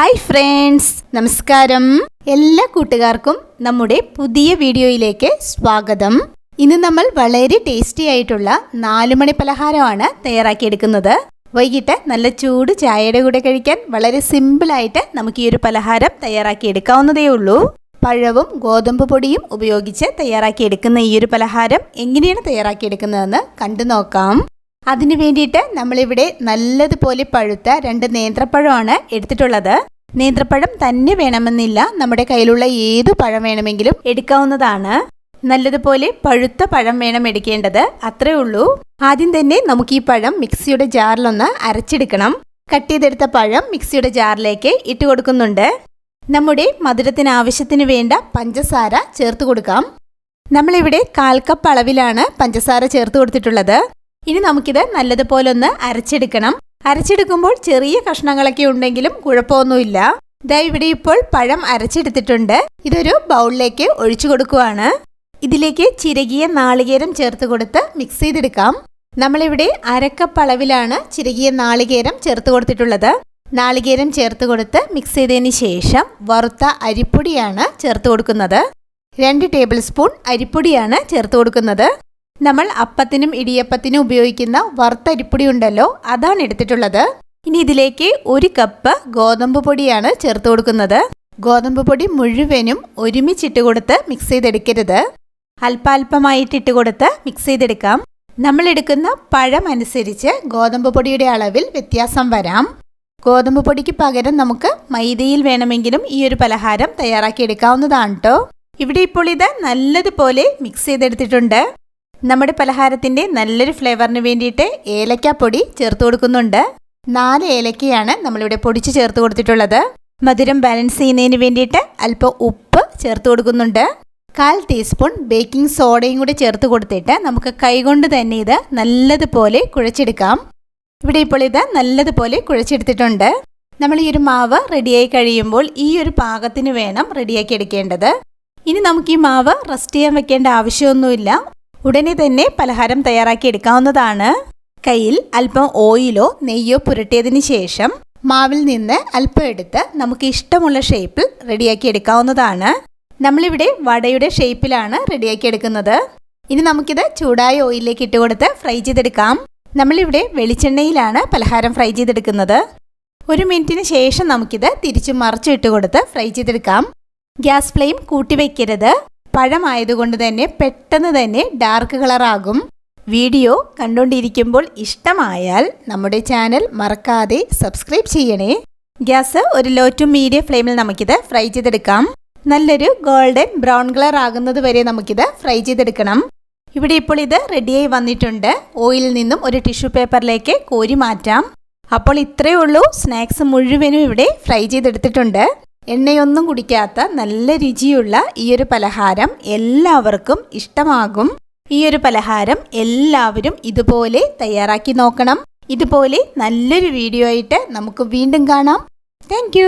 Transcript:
Hi friends നമസ്കാരം. എല്ലാ കൂട്ടുകാർക്കും നമ്മുടെ പുതിയ വീഡിയോയിലേക്ക് സ്വാഗതം. ഇന്ന് നമ്മൾ വളരെ ടേസ്റ്റി ആയിട്ടുള്ള നാലുമണി പലഹാരമാണ് തയ്യാറാക്കിയെടുക്കുന്നത്. വൈകിട്ട് നല്ല ചൂട് ചായയുടെ കൂടെ കഴിക്കാൻ വളരെ സിമ്പിളായിട്ട് നമുക്ക് ഈ ഒരു പലഹാരം തയ്യാറാക്കിയെടുക്കാവുന്നതേ ഉള്ളൂ. പഴവും ഗോതമ്പ് പൊടിയും ഉപയോഗിച്ച് തയ്യാറാക്കിയെടുക്കുന്ന ഈ ഒരു പലഹാരം എങ്ങനെയാണ് തയ്യാറാക്കിയെടുക്കുന്നതെന്ന് കണ്ടു നോക്കാം. അതിനു വേണ്ടിയിട്ട് നമ്മളിവിടെ നല്ലതുപോലെ പഴുത്ത രണ്ട് നേന്ത്രപ്പഴമാണ് എടുത്തിട്ടുള്ളത്. നേന്ത്രപ്പഴം തന്നെ വേണമെന്നില്ല. നമ്മുടെ കയ്യിലുള്ള ഏത് പഴം വേണമെങ്കിലും എടുക്കാവുന്നതാണ്. നല്ലതുപോലെ പഴുത്ത പഴം വേണം എടുക്കേണ്ടത്. അത്രേ ഉള്ളൂ. ആദ്യം തന്നെ നമുക്ക് ഈ പഴം മിക്സിയുടെ ജാറിലൊന്ന് അരച്ചെടുക്കണം. കട്ട് ചെയ്തെടുത്ത പഴം മിക്സിയുടെ ജാറിലേക്ക് ഇട്ട് കൊടുക്കുന്നുണ്ട്. നമ്മുടെ മധുരത്തിന് ആവശ്യത്തിന് വേണ്ട പഞ്ചസാര ചേർത്ത് കൊടുക്കാം. നമ്മളിവിടെ കാൽ കപ്പ് അളവിലാണ് പഞ്ചസാര ചേർത്ത് കൊടുത്തിട്ടുള്ളത്. ഇനി നമുക്കിത് നല്ലതുപോലെ ഒന്ന് അരച്ചെടുക്കണം. അരച്ചെടുക്കുമ്പോൾ ചെറിയ കഷ്ണങ്ങളൊക്കെ ഉണ്ടെങ്കിലും കുഴപ്പമൊന്നുമില്ല. ദാ ഇവിടെ ഇപ്പോൾ പഴം അരച്ചെടുത്തിട്ടുണ്ട്. ഇതൊരു ബൗളിലേക്ക് ഒഴിച്ചു കൊടുക്കുവാണ്. ഇതിലേക്ക് ചിരകിയ നാളികേരം ചേർത്ത് കൊടുത്ത് മിക്സ് ചെയ്തെടുക്കാം. നമ്മളിവിടെ അരക്കപ്പ് അളവിലാണ് ചിരകിയ നാളികേരം ചേർത്ത് കൊടുത്തിട്ടുള്ളത്. നാളികേരം ചേർത്ത് കൊടുത്ത് മിക്സ് ചെയ്തതിന് ശേഷം വറുത്ത അരിപ്പൊടിയാണ് ചേർത്ത് കൊടുക്കുന്നത്. രണ്ട് ടേബിൾ സ്പൂൺ അരിപ്പൊടിയാണ് ചേർത്ത് കൊടുക്കുന്നത്. നമ്മൾ അപ്പത്തിനും ഇടിയപ്പത്തിനും ഉപയോഗിക്കുന്ന വറുത്തരിപ്പൊടി ഉണ്ടല്ലോ അതാണ് എടുത്തിട്ടുള്ളത്. ഇനി ഇതിലേക്ക് ഒരു കപ്പ് ഗോതമ്പ് പൊടിയാണ് ചേർത്ത് കൊടുക്കുന്നത്. ഗോതമ്പ് പൊടി മുഴുവനും ഒരുമിച്ചിട്ട് കൊടുത്ത് മിക്സ് ചെയ്തെടുക്കരുത്. അല്പാൽപമായിട്ട് ഇട്ട് കൊടുത്ത് മിക്സ് ചെയ്തെടുക്കാം. നമ്മൾ എടുക്കുന്ന പഴം അനുസരിച്ച് ഗോതമ്പ് പൊടിയുടെ അളവിൽ വ്യത്യാസം വരാം. ഗോതമ്പ് പൊടിക്ക് പകരം നമുക്ക് മൈദയിൽ വേണമെങ്കിലും ഈ ഒരു പലഹാരം തയ്യാറാക്കി എടുക്കാവുന്നതാണ് കേട്ടോ ഇവിടെ ഇപ്പോൾ ഇത് നല്ലതുപോലെ മിക്സ് ചെയ്തെടുത്തിട്ടുണ്ട്. നമ്മുടെ പലഹാരത്തിന്റെ നല്ലൊരു ഫ്ലേവറിന് വേണ്ടിയിട്ട് ഏലക്കാപ്പൊടി ചേർത്ത് കൊടുക്കുന്നുണ്ട്. നാല് ഏലക്കയാണ് നമ്മളിവിടെ പൊടിച്ച് ചേർത്ത് കൊടുത്തിട്ടുള്ളത്. മധുരം ബാലൻസ് ചെയ്യുന്നതിന് വേണ്ടിയിട്ട് അല്പം ഉപ്പ് ചേർത്ത് കൊടുക്കുന്നുണ്ട്. കാൽ ടീസ്പൂൺ ബേക്കിംഗ് സോഡയും കൂടി ചേർത്ത് കൊടുത്തിട്ട് നമുക്ക് കൈകൊണ്ട് തന്നെ ഇത് നല്ലതുപോലെ കുഴച്ചെടുക്കാം. ഇവിടെ ഇപ്പോൾ ഇത് നല്ലതുപോലെ കുഴച്ചെടുത്തിട്ടുണ്ട്. നമ്മൾ ഈ ഒരു മാവ് റെഡിയായി കഴിയുമ്പോൾ ഈ ഒരു പാകത്തിന് വേണം റെഡിയാക്കി എടുക്കേണ്ടത്. ഇനി നമുക്ക് ഈ മാവ് റെസ്റ്റ് ചെയ്യാൻ വെക്കേണ്ട ആവശ്യമൊന്നുമില്ല. ഉടനെ തന്നെ പലഹാരം തയ്യാറാക്കി എടുക്കാവുന്നതാണ്. കയ്യിൽ അല്പം ഓയിലോ നെയ്യോ പുരട്ടിയതിന് ശേഷം മാവിൽ നിന്ന് അല്പം എടുത്ത് നമുക്ക് ഇഷ്ടമുള്ള ഷേപ്പിൽ റെഡിയാക്കി എടുക്കാവുന്നതാണ്. നമ്മളിവിടെ വടയുടെ ഷേപ്പിലാണ് റെഡിയാക്കി എടുക്കുന്നത്. ഇനി നമുക്കിത് ചൂടായ ഓയിലിലേക്ക് ഇട്ട് കൊടുത്ത് ഫ്രൈ ചെയ്തെടുക്കാം. നമ്മളിവിടെ വെളിച്ചെണ്ണയിലാണ് പലഹാരം ഫ്രൈ ചെയ്തെടുക്കുന്നത്. ഒരു മിനിറ്റിന് ശേഷം നമുക്കിത് തിരിച്ചു മറിച്ചിട്ട് കൊടുത്ത് ഫ്രൈ ചെയ്തെടുക്കാം. ഗ്യാസ് ഫ്ലെയിം കൂട്ടി വയ്ക്കരുത് പഴമായതുകൊണ്ട് തന്നെ പെട്ടെന്ന് തന്നെ ഡാർക്ക് കളറാകും. വീഡിയോ കണ്ടുകൊണ്ടിരിക്കുമ്പോൾ ഇഷ്ടമായാൽ നമ്മുടെ ചാനൽ മറക്കാതെ സബ്സ്ക്രൈബ് ചെയ്യണേ. ഗ്യാസ് ഒരു ലോ ടു മീഡിയം ഫ്ലെയിമിൽ നമുക്കിത് ഫ്രൈ ചെയ്തെടുക്കാം. നല്ലൊരു ഗോൾഡൻ ബ്രൗൺ കളർ ആകുന്നത് വരെ നമുക്കിത് ഫ്രൈ ചെയ്തെടുക്കണം. ഇവിടെ ഇപ്പോൾ ഇത് റെഡിയായി വന്നിട്ടുണ്ട്. ഓയിലിൽ നിന്നും ഒരു ടിഷ്യൂ പേപ്പറിലേക്ക് കോരി മാറ്റാം. അപ്പോൾ ഇത്രയേ ഉള്ളൂ. സ്നാക്സ് മുഴുവനും ഇവിടെ ഫ്രൈ ചെയ്തെടുത്തിട്ടുണ്ട്. എണ്ണയൊന്നും കുടിക്കാത്ത നല്ല രുചിയുള്ള ഈ ഒരു പലഹാരം എല്ലാവർക്കും ഇഷ്ടമാകും. ഈ ഒരു പലഹാരം എല്ലാവരും ഇതുപോലെ തയ്യാറാക്കി നോക്കണം. ഇതുപോലെ നല്ലൊരു വീഡിയോ ആയിട്ട് നമുക്ക് വീണ്ടും കാണാം. താങ്ക്